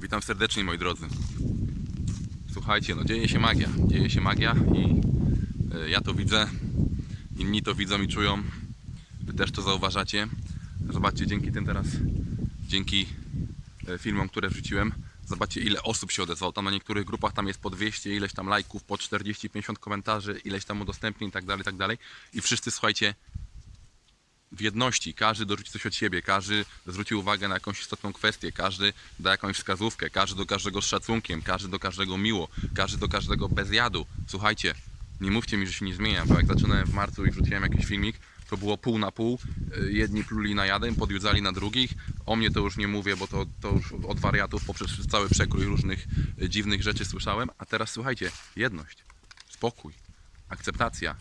Witam serdecznie moi drodzy. Słuchajcie, no dzieje się magia. Dzieje się magia i e, ja to widzę. Inni to widzą i czują. Wy też to zauważacie. Zobaczcie, dzięki tym teraz, dzięki e, filmom, które wrzuciłem, zobaczcie ile osób się odezwało. Tam na niektórych grupach tam jest po 200, ileś tam lajków, po 40-50 komentarzy, ileś tam udostępnień i tak dalej, tak dalej. I wszyscy, słuchajcie, w jedności, każdy dorzuci coś od siebie, każdy zwróci uwagę na jakąś istotną kwestię, każdy da jakąś wskazówkę, każdy do każdego z szacunkiem, każdy do każdego miło, każdy do każdego bez jadu. Słuchajcie, nie mówcie mi, że się nie zmieniam, bo jak zaczynałem w marcu i wrzuciłem jakiś filmik, to było pół na pół, y, jedni pluli na jadem, podjudzali na drugich, o mnie to już nie mówię, bo to, to już od wariatów poprzez cały przekrój różnych y, dziwnych rzeczy słyszałem, a teraz słuchajcie, jedność, spokój, akceptacja,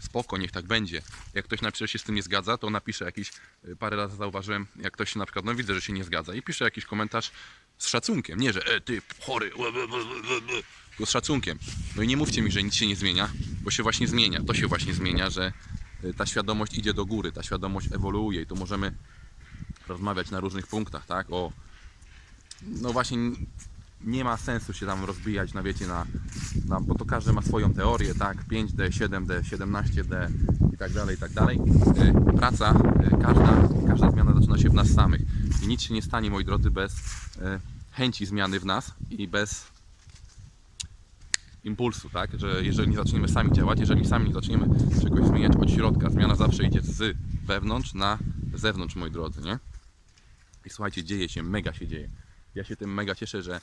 spoko, niech tak będzie. Jak ktoś napisze, się z tym nie zgadza, to napisze jakiś, y, parę razy zauważyłem, jak ktoś się na przykład, no widzę, że się nie zgadza i pisze jakiś komentarz z szacunkiem, nie, że e, ty chory, tylko z szacunkiem. No i nie mówcie mi, że nic się nie zmienia, bo się właśnie zmienia, to się właśnie zmienia, że y, ta świadomość idzie do góry, ta świadomość ewoluuje i tu możemy rozmawiać na różnych punktach, tak, o no właśnie nie ma sensu się tam rozbijać na wiecie na, na bo to każdy ma swoją teorię, tak, 5D, 7D, 17D i tak dalej, i tak dalej. Y, Praca, y, każda, każda zmiana zaczyna się w nas samych i nic się nie stanie, moi drodzy, bez y, chęci zmiany w nas i bez impulsu, tak, że jeżeli nie zaczniemy sami działać, jeżeli sami nie zaczniemy czegoś zmieniać od środka, zmiana zawsze idzie z wewnątrz na zewnątrz, moi drodzy, nie? I słuchajcie, dzieje się, mega się dzieje. Ja się tym mega cieszę, że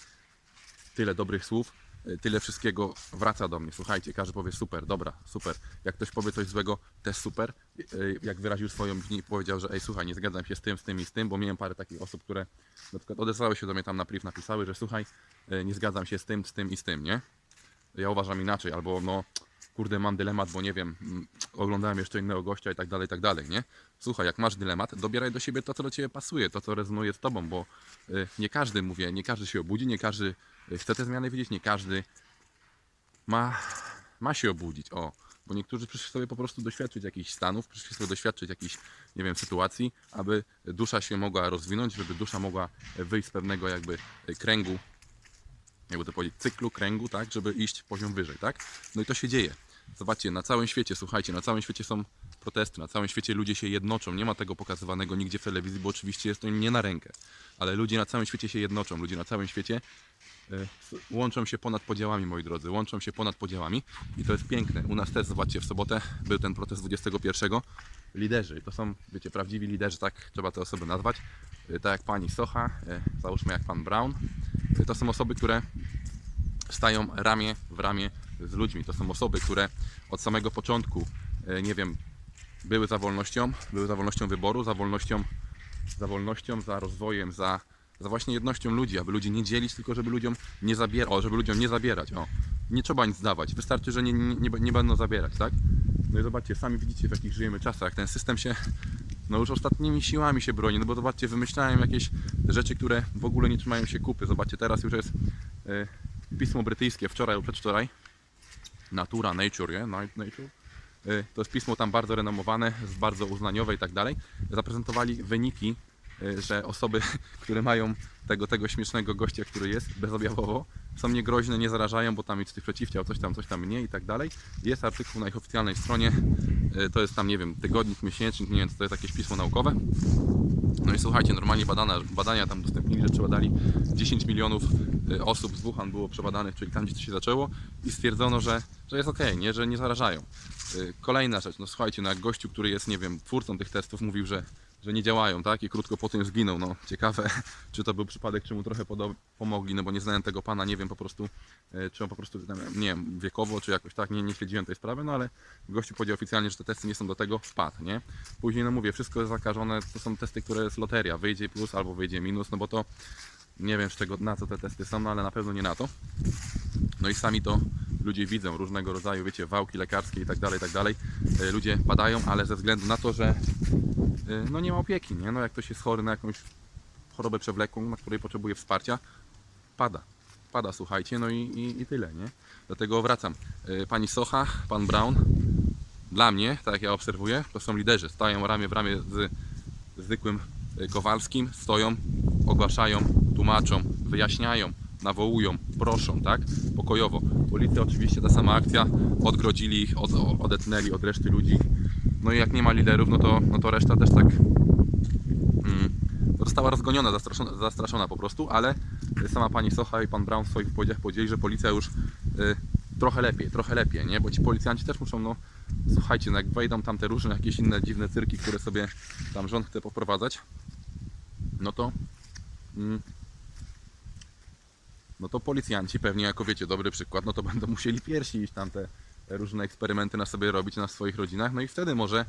tyle dobrych słów, y, tyle wszystkiego wraca do mnie. Słuchajcie, każdy powie super, dobra, super. Jak ktoś powie coś złego, też super. Y, Jak wyraził swoją opinię i powiedział, że ej, słuchaj, nie zgadzam się z tym, z tym i z tym, bo miałem parę takich osób, które na przykład odezwały się do mnie tam na priv, napisały, że słuchaj, y, nie zgadzam się z tym, z tym i z tym, nie? Ja uważam inaczej, albo no, kurde, mam dylemat, bo nie wiem, mm, oglądałem jeszcze innego gościa i tak dalej, i tak dalej, nie? Słuchaj, jak masz dylemat, dobieraj do siebie to, co do Ciebie pasuje, to, co rezonuje z Tobą, bo y, nie każdy, mówię, nie każdy się obudzi, nie każdy y, chce te zmiany widzieć, nie każdy ma, ma się obudzić, o. Bo niektórzy przyszli sobie po prostu doświadczyć jakichś stanów, przyszli sobie doświadczyć jakichś, nie wiem, sytuacji, aby dusza się mogła rozwinąć, żeby dusza mogła wyjść z pewnego jakby y, kręgu jakby to powiedzieć, cyklu, kręgu, tak, żeby iść poziom wyżej, tak? No i to się dzieje. Zobaczcie, na całym świecie, słuchajcie, na całym świecie są protesty, na całym świecie ludzie się jednoczą, nie ma tego pokazywanego nigdzie w telewizji, bo oczywiście jest to nie na rękę, ale ludzie na całym świecie się jednoczą, ludzie na całym świecie e, łączą się ponad podziałami, moi drodzy, łączą się ponad podziałami i to jest piękne. U nas też, zobaczcie, w sobotę był ten protest 21. Liderzy, to są, wiecie, prawdziwi liderzy, tak trzeba te osoby nazwać, E, tak jak pani Socha, e, załóżmy jak pan Brown, to są osoby, które stają ramię w ramię z ludźmi. To są osoby, które od samego początku, nie wiem, były za wolnością, były za wolnością wyboru, za wolnością, za wolnością, za rozwojem, za, za właśnie jednością ludzi, aby ludzi nie dzielić, tylko żeby ludziom nie zabierać, o, żeby ludziom nie zabierać, o. Nie trzeba nic dawać, wystarczy, że nie, nie, nie, będą zabierać, tak? No i zobaczcie, sami widzicie w jakich żyjemy czasach, ten system się no już ostatnimi siłami się broni, no bo zobaczcie, wymyślają jakieś rzeczy, które w ogóle nie trzymają się kupy. Zobaczcie, teraz już jest e, pismo brytyjskie, wczoraj lub przedwczoraj, Natura, Nature, nie? Nature. E, To jest pismo tam bardzo renomowane, bardzo uznaniowe i tak dalej. Zaprezentowali wyniki, że osoby, które mają tego, tego śmiesznego gościa, który jest bezobjawowo, są niegroźne, nie zarażają, bo tam jest tych przeciwciał, coś tam, coś tam mniej i tak dalej. Jest artykuł na ich oficjalnej stronie, e, to jest tam, nie wiem, tygodnik, miesięcznik, nie wiem, to jest jakieś pismo naukowe. No i słuchajcie, normalnie badania, badania tam udostępnili, że przebadali 10 milionów y, osób z Wuhan było przebadanych, czyli tam gdzie to się zaczęło i stwierdzono, że, że jest ok, nie, że nie zarażają. Y, Kolejna rzecz, no słuchajcie, no jak gościu, który jest, nie wiem, twórcą tych testów mówił, że, że nie działają, tak, i krótko po tym zginął, no ciekawe, czy to był przypadek, czy mu trochę pomogli, no bo nie znałem tego pana, nie wiem po prostu, y, czy on po prostu, tam, nie wiem, wiekowo, czy jakoś tak, nie, nie śledziłem tej sprawy, no ale gościu powiedział oficjalnie, że te testy nie są do tego, wpadł, nie. Później, no mówię, wszystko jest zakażone, to są testy, które jest loteria, wyjdzie plus albo wyjdzie minus, no bo to nie wiem z czego, na co te testy są, no ale na pewno nie na to. No i sami to ludzie widzą, różnego rodzaju, wiecie, wałki lekarskie i tak dalej, tak dalej. E, Ludzie padają, ale ze względu na to, że e, no nie ma opieki, nie? No jak ktoś jest chory na jakąś chorobę przewlekłą, na której potrzebuje wsparcia, pada. Pada, słuchajcie, no i, i, i tyle, nie? Dlatego wracam. E, Pani Socha, pan Brown, dla mnie, tak jak ja obserwuję, to są liderzy. Stają ramię w ramię z zwykłym Kowalskim, stoją, ogłaszają, tłumaczą, wyjaśniają, nawołują, proszą, tak? Pokojowo. Policja oczywiście ta sama akcja, odgrodzili ich, od, odetnęli od reszty ludzi. No i jak nie ma liderów, no to, no to reszta też tak mm, została rozgoniona, zastraszona, zastraszona po prostu, ale sama pani Socha i pan Brown w swoich wypowiedziach powiedzieli, że policja już y, trochę lepiej, trochę lepiej, nie? Bo ci policjanci też muszą, no słuchajcie, no jak wejdą tam te różne jakieś inne dziwne cyrki, które sobie tam rząd chce poprowadzać, no to mm, no to policjanci pewnie jako wiecie, dobry przykład, no to będą musieli pierwsi iść tam te różne eksperymenty na sobie robić na swoich rodzinach, no i wtedy może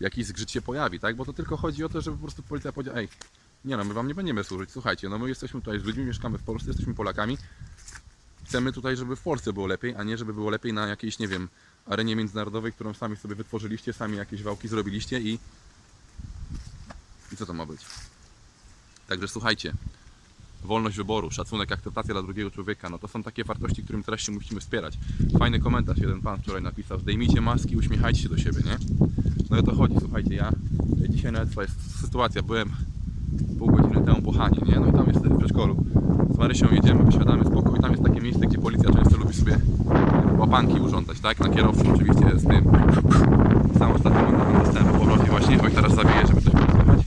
jakiś zgrzyt się pojawi, tak? Bo to tylko chodzi o to, żeby po prostu policja powiedziała, ej, nie no, my wam nie będziemy służyć, słuchajcie, no my jesteśmy tutaj z ludźmi, mieszkamy w Polsce, jesteśmy Polakami, chcemy tutaj, żeby w Polsce było lepiej, a nie żeby było lepiej na jakiejś, nie wiem, arenie międzynarodowej, którą sami sobie wytworzyliście, sami jakieś wałki zrobiliście i i co to ma być? Także słuchajcie, wolność wyboru, szacunek, akceptacja dla drugiego człowieka, no to są takie wartości, którym teraz się musimy wspierać. Fajny komentarz jeden pan wczoraj napisał, zdejmijcie maski, uśmiechajcie się do siebie, nie? No i to chodzi, słuchajcie, ja dzisiaj nawet jest sytuacja, byłem pół godziny temu po Hanie, nie? No i tam jest w przedszkolu. Z Marysią jedziemy, wysiadamy z boku i tam jest takie miejsce, gdzie policja często lubi sobie łapanki urządzać, tak? Na kierowcą oczywiście z tym sam ostatnio mam dostęp po powrocie właśnie, oj teraz zabiję, żeby coś było słychać.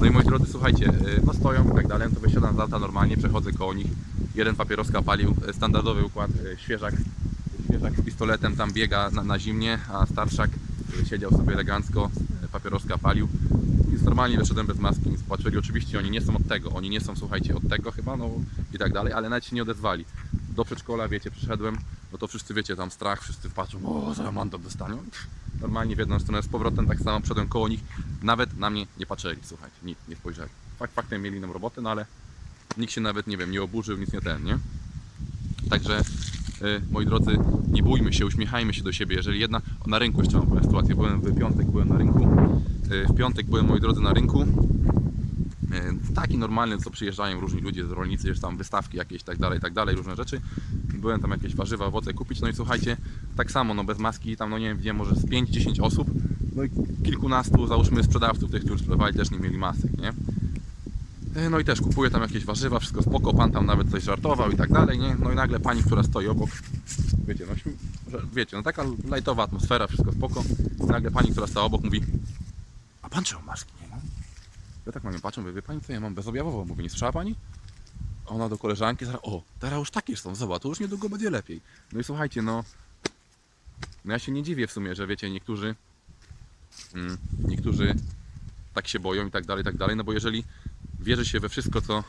No i moi drodzy, słuchajcie, y, no stoją i tak dalej, no to wysiadam z auta normalnie, przechodzę koło nich, jeden papieroska palił, y, standardowy układ, y, świeżak, świeżak z pistoletem tam biega na, na zimnie, a starszak siedział sobie elegancko, papieroska palił. Więc normalnie wyszedłem bez maski, nic patrzyli. Oczywiście oni nie są od tego, oni nie są, słuchajcie, od tego chyba, no i tak dalej, ale nawet się nie odezwali. Do przedszkola, wiecie, przyszedłem, no to wszyscy, wiecie, tam strach, wszyscy patrzą, o, za mandat dostanią. Normalnie w jedną stronę z powrotem, tak samo przedłem koło nich, nawet na mnie nie patrzyli, słuchajcie, nic, nie spojrzeli. Fakt, faktem mieli inną robotę, no ale nikt się nawet, nie wiem, nie oburzył, nic nie ten, nie? Także, y, moi drodzy, nie bójmy się, uśmiechajmy się do siebie. Jeżeli jedna, o, na rynku jeszcze mam powiem sytuację, byłem w piątek, byłem na rynku, y, w piątek byłem, moi drodzy, na rynku, y, taki normalny, co przyjeżdżają różni ludzie z rolnicy, już tam wystawki jakieś, tak dalej, tak dalej, różne rzeczy. Byłem tam jakieś warzywa, owoce kupić, no i słuchajcie, tak samo, no bez maski, tam, no nie wiem, widziałem może z 5-10 osób, no i kilkunastu, załóżmy, sprzedawców, tych, którzy sprzedawali, też nie mieli masek, nie? E, No i też kupuję tam jakieś warzywa, wszystko spoko, pan tam nawet coś żartował i tak dalej, nie? No i nagle pani, która stoi obok, wiecie, no, wiecie, no taka lajtowa atmosfera, wszystko spoko. Nagle pani, która stała obok mówi, a pan czemu maski nie ma? Ja tak na patrzę, mówię, wie pani co, ja mam bezobjawowo, mówię, nie słyszała pani? Ona do koleżanki, zaraz, o, teraz już takie są, zobacz, to już niedługo będzie lepiej. No i słuchajcie, no, no ja się nie dziwię w sumie, że wiecie, niektórzy, mm, niektórzy tak się boją i tak dalej, i tak dalej, no bo jeżeli wierzy się we wszystko, co,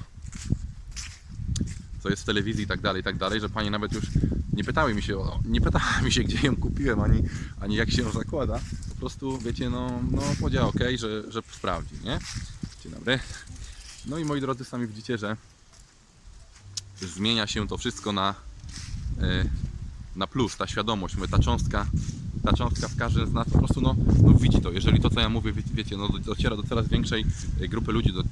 co jest w telewizji i tak dalej, i tak dalej, że panie nawet już nie pytały mi się, o, nie pytały mi się, gdzie ją kupiłem, ani, ani jak się ją zakłada. Po prostu, wiecie, no, no powiedziała ok, że, że sprawdzi, nie? Dzień dobry. No i moi drodzy, sami widzicie, że zmienia się to wszystko na, e, na plus, ta świadomość, ta cząstka, ta cząstka w każdym z nas po prostu no, no widzi to. Jeżeli to, co ja mówię, wie- wiecie, no, dociera do coraz większej e, grupy ludzi, do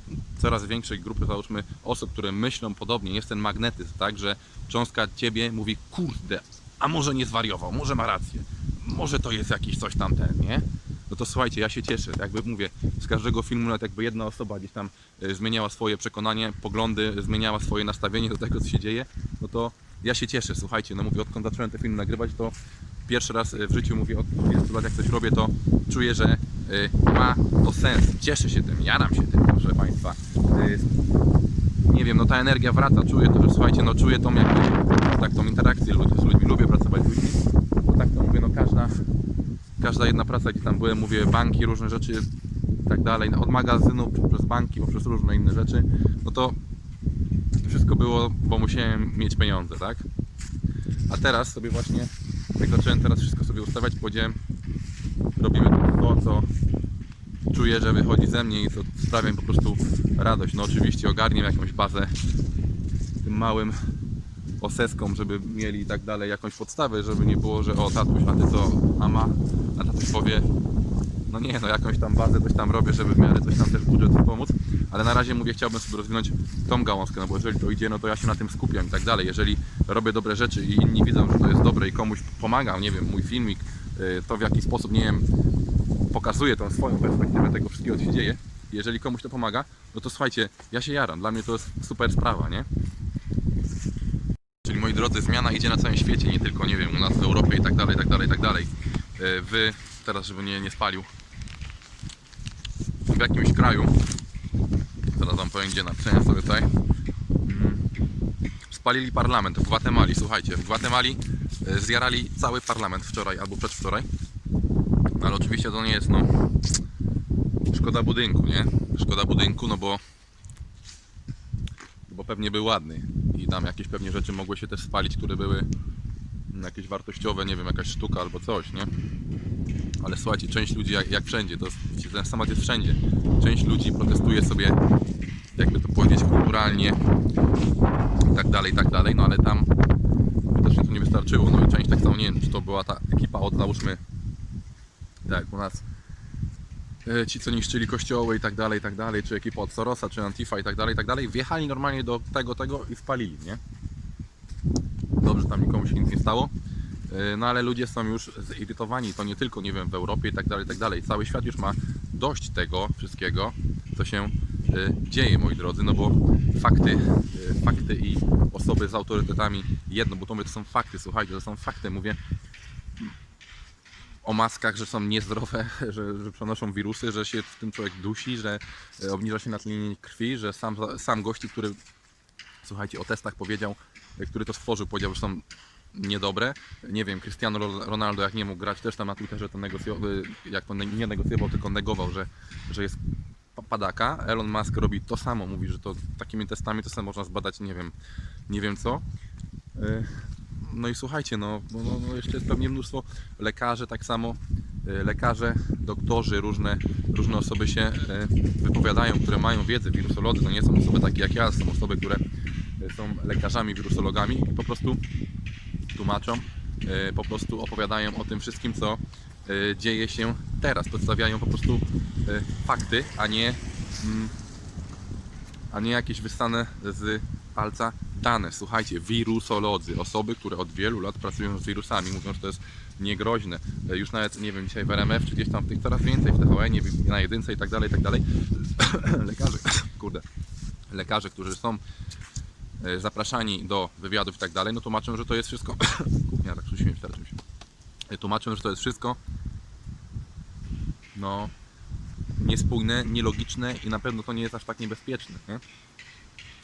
coraz większej grupy, załóżmy, osób, które myślą podobnie, jest ten magnetyzm, tak, że cząstka ciebie mówi, kurde, a może nie zwariował, może ma rację, może to jest jakiś coś tamten, nie? No to słuchajcie, ja się cieszę, jakby mówię, z każdego filmu nawet jakby jedna osoba gdzieś tam e, zmieniała swoje przekonanie, poglądy, zmieniała swoje nastawienie do tego, co się dzieje, no to ja się cieszę, słuchajcie, no mówię, odkąd zacząłem te filmy nagrywać, to pierwszy raz e, w życiu, mówię, od 20 lat jak coś robię, to czuję, że e, ma to sens, cieszę się tym, jaram się tym, proszę Państwa. E, Nie wiem, no ta energia wraca, czuję to, że słuchajcie, no czuję tą jakby, tak, tą interakcję ludzi, z ludźmi, lubię pracować z ludźmi, bo tak to mówię, no każda, każda jedna praca, gdzie tam byłem, mówię, banki, różne rzeczy i tak dalej, od magazynu przez banki, poprzez różne inne rzeczy, no to wszystko było, bo musiałem mieć pieniądze, tak? A teraz sobie właśnie, jak zacząłem teraz wszystko sobie ustawiać, powiedziałem, robimy to, co czuję, że wychodzi ze mnie i co sprawia mi po prostu radość. No oczywiście ogarnię jakąś bazę tym małym oseskom, żeby mieli i tak dalej jakąś podstawę, żeby nie było, że o tatuś, a ty co, mama, a tatuś powie, no nie, no jakąś tam bazę coś tam robię, żeby w miarę coś tam też budżet pomóc, ale na razie mówię, chciałbym sobie rozwinąć tą gałązkę, no bo jeżeli to idzie, no to ja się na tym skupiam i tak dalej. Jeżeli robię dobre rzeczy i inni widzą, że to jest dobre i komuś pomaga, nie wiem, mój filmik, y, to w jaki sposób, nie wiem, pokazuje tą swoją perspektywę tego wszystkiego, co się dzieje, jeżeli komuś to pomaga, no to słuchajcie, ja się jaram, dla mnie to jest super sprawa, nie? drodzy, zmiana idzie na całym świecie, nie tylko, nie wiem, u nas w Europie i tak dalej, i tak dalej, i tak dalej. E, Wy, teraz żeby nie, nie spalił, w jakimś kraju, wam powiem gdzie napisałem sobie tutaj, mm, spalili parlament w Gwatemali, słuchajcie, w Gwatemali e, zjarali cały parlament wczoraj albo przedwczoraj, ale oczywiście to nie jest, no, szkoda budynku, nie? Szkoda budynku, no bo bo pewnie był ładny i tam jakieś pewnie rzeczy mogły się też spalić, które były jakieś wartościowe, nie wiem, jakaś sztuka albo coś, nie? Ale słuchajcie, część ludzi, jak, jak wszędzie, to jest- ten temat jest wszędzie. Część ludzi protestuje sobie, jakby to powiedzieć, kulturalnie i tak dalej, i tak dalej, no ale tam widocznie to nie wystarczyło. No i część tak samo, nie wiem, czy to była ta ekipa od, załóżmy, tak u nas e, ci co niszczyli kościoły i tak dalej, i tak dalej, czy ekipa od Sorosa, czy Antifa i tak dalej, i tak dalej, wjechali normalnie do tego, tego i spalili, nie? Dobrze, tam nikomu się nic nie stało. E, No ale ludzie są już zirytowani, to nie tylko, nie wiem, w Europie i tak dalej, i tak dalej. Cały świat już ma dość tego wszystkiego, co się e, dzieje, moi drodzy, no bo fakty, e, fakty i osoby z autorytetami jedno, bo to mówię, to są fakty, słuchajcie, to są fakty, mówię, o maskach, że są niezdrowe, że, że przenoszą wirusy, że się w tym człowiek dusi, że obniża się natlenienie krwi, że sam, sam gości, który słuchajcie, o testach powiedział, który to stworzył, powiedział, że są niedobre. Nie wiem, Cristiano Ronaldo jak nie mógł grać, też tam na Twitterze to negocjował, jak to nie negocjował, tylko negował, że, że jest pa- padaka. Elon Musk robi to samo, mówi, że to takimi testami to sobie można zbadać, nie wiem, nie wiem co. E, no i słuchajcie, no, no, no, no jeszcze jest pewnie mnóstwo lekarzy tak samo, e, lekarze, doktorzy, różne, różne osoby się wypowiadają, które mają wiedzę, wirusolodzy, to nie są osoby takie jak ja, są osoby, które są lekarzami, wirusologami i po prostu tłumaczą, e, po prostu opowiadają o tym wszystkim, co e, dzieje się teraz, przedstawiają po prostu e, fakty, a nie mm, a nie jakieś wystane z palca dane. Słuchajcie, wirusolodzy, osoby, które od wielu lat pracują z wirusami, mówią, że to jest niegroźne. Już nawet, nie wiem, dzisiaj w RMF, czy gdzieś tam tych coraz więcej, w TVN, na jedynce i tak dalej, i tak dalej. Lekarze, kurde, lekarze, którzy są zapraszani do wywiadów i tak dalej, no tłumaczą, że to jest wszystko... Kuchnia, tak się się. E, Tłumaczą, że to jest wszystko no niespójne, nielogiczne i na pewno to nie jest aż tak niebezpieczne. Nie?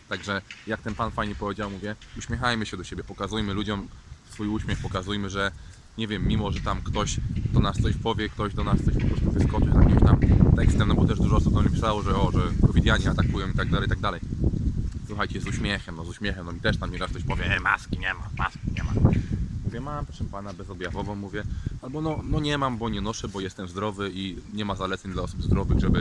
Także jak ten pan fajnie powiedział, mówię, uśmiechajmy się do siebie, pokazujmy ludziom swój uśmiech, pokazujmy, że nie wiem, mimo że tam ktoś do nas coś powie, ktoś do nas coś po prostu wyskoczy jakimś tam tekstem, no bo też dużo osób do mnie pisało, że o, że covidianie atakują i tak dalej, i tak dalej. Słuchajcie, z uśmiechem, no z uśmiechem, no mi też tam nieraz ktoś powie, e, maski nie ma, maski nie ma. Mówię, mam proszę pana bezobjawowo, mówię, albo no, no nie mam, bo nie noszę, bo jestem zdrowy i nie ma zaleceń dla osób zdrowych, żeby,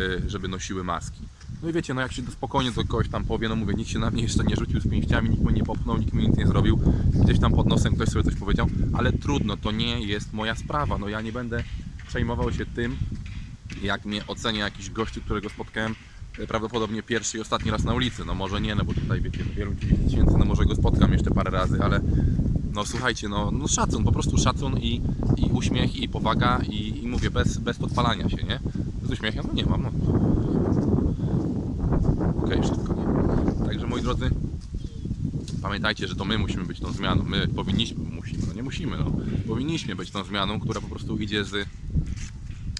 y, żeby nosiły maski. No i wiecie, no jak się spokojnie do kogoś tam powie, no mówię, nikt się na mnie jeszcze nie rzucił z pięściami, nikt mnie nie popchnął, nikt mi nic nie zrobił, gdzieś tam pod nosem ktoś sobie coś powiedział, ale trudno, to nie jest moja sprawa, no ja nie będę przejmował się tym, jak mnie ocenia jakiś gościu, którego spotkałem prawdopodobnie pierwszy i ostatni raz na ulicy. No może nie, no bo tutaj wiecie, wielu tysięcy, no może go spotkam jeszcze parę razy, ale no słuchajcie, no, no szacun, po prostu szacun i, i uśmiech i powaga i, i mówię, bez, bez podpalania się, nie? Z uśmiechem, no nie mam, no. Okej, wszystko, nie? Także moi drodzy, pamiętajcie, że to my musimy być tą zmianą, my powinniśmy, musimy, no nie musimy, no, powinniśmy być tą zmianą, która po prostu idzie z,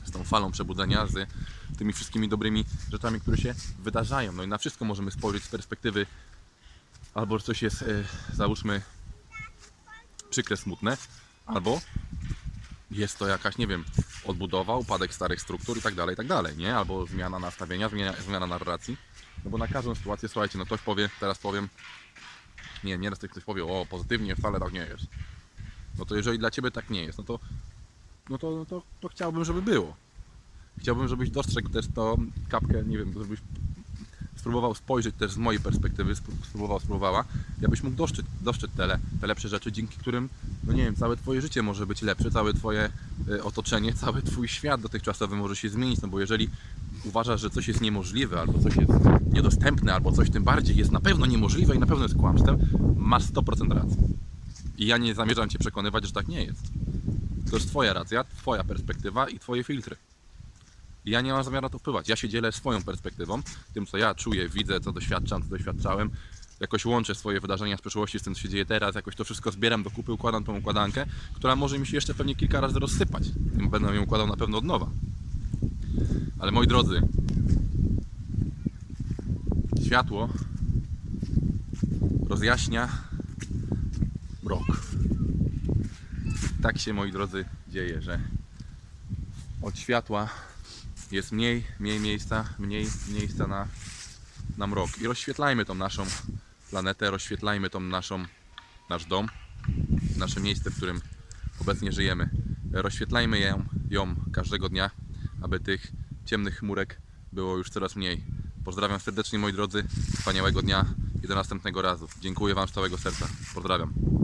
z tą falą przebudzenia, z tymi wszystkimi dobrymi rzeczami, które się wydarzają. No i na wszystko możemy spojrzeć z perspektywy albo coś jest, e, załóżmy, przykre, smutne, albo jest to jakaś, nie wiem, odbudowa, upadek starych struktur i tak dalej, i tak dalej, nie? Albo zmiana nastawienia, zmiana, zmiana narracji. No bo na każdą sytuację, słuchajcie, no ktoś powie, teraz powiem, nie, nieraz ktoś powie, o, pozytywnie, wcale tak nie jest. No to jeżeli dla Ciebie tak nie jest, no to, no to, no to, to chciałbym, żeby było. Chciałbym, żebyś dostrzegł też to kapkę, nie wiem, żebyś spróbował spojrzeć też z mojej perspektywy, spró- spróbował, spróbowała, jakbyś mógł dostrzec, dostrzec te, te lepsze rzeczy, dzięki którym, no nie wiem, całe Twoje życie może być lepsze, całe Twoje e, otoczenie, cały Twój świat dotychczasowy może się zmienić, no bo jeżeli uważasz, że coś jest niemożliwe, albo coś jest niedostępne, albo coś tym bardziej jest na pewno niemożliwe i na pewno jest kłamstwem, masz 100% racji. I ja nie zamierzam Cię przekonywać, że tak nie jest. To jest Twoja racja, Twoja perspektywa i Twoje filtry. Ja nie mam zamiaru na to wpływać. Ja się dzielę swoją perspektywą, tym co ja czuję, widzę, co doświadczam, co doświadczałem. jakoś łączę swoje wydarzenia z przeszłości z tym, co się dzieje teraz, jakoś to wszystko zbieram do kupy, układam tą układankę, która może mi się jeszcze pewnie kilka razy rozsypać. Będę ją układał na pewno od nowa. Ale moi drodzy, światło rozjaśnia mrok. Tak się, moi drodzy, dzieje, że od światła jest mniej, mniej miejsca, mniej miejsca na, na mrok. I rozświetlajmy tą naszą planetę, rozświetlajmy tą naszą, nasz dom, nasze miejsce, w którym obecnie żyjemy. Rozświetlajmy ją, ją każdego dnia, aby tych ciemnych chmurek było już coraz mniej. Pozdrawiam serdecznie moi drodzy, wspaniałego dnia i do następnego razu. Dziękuję Wam z całego serca. Pozdrawiam.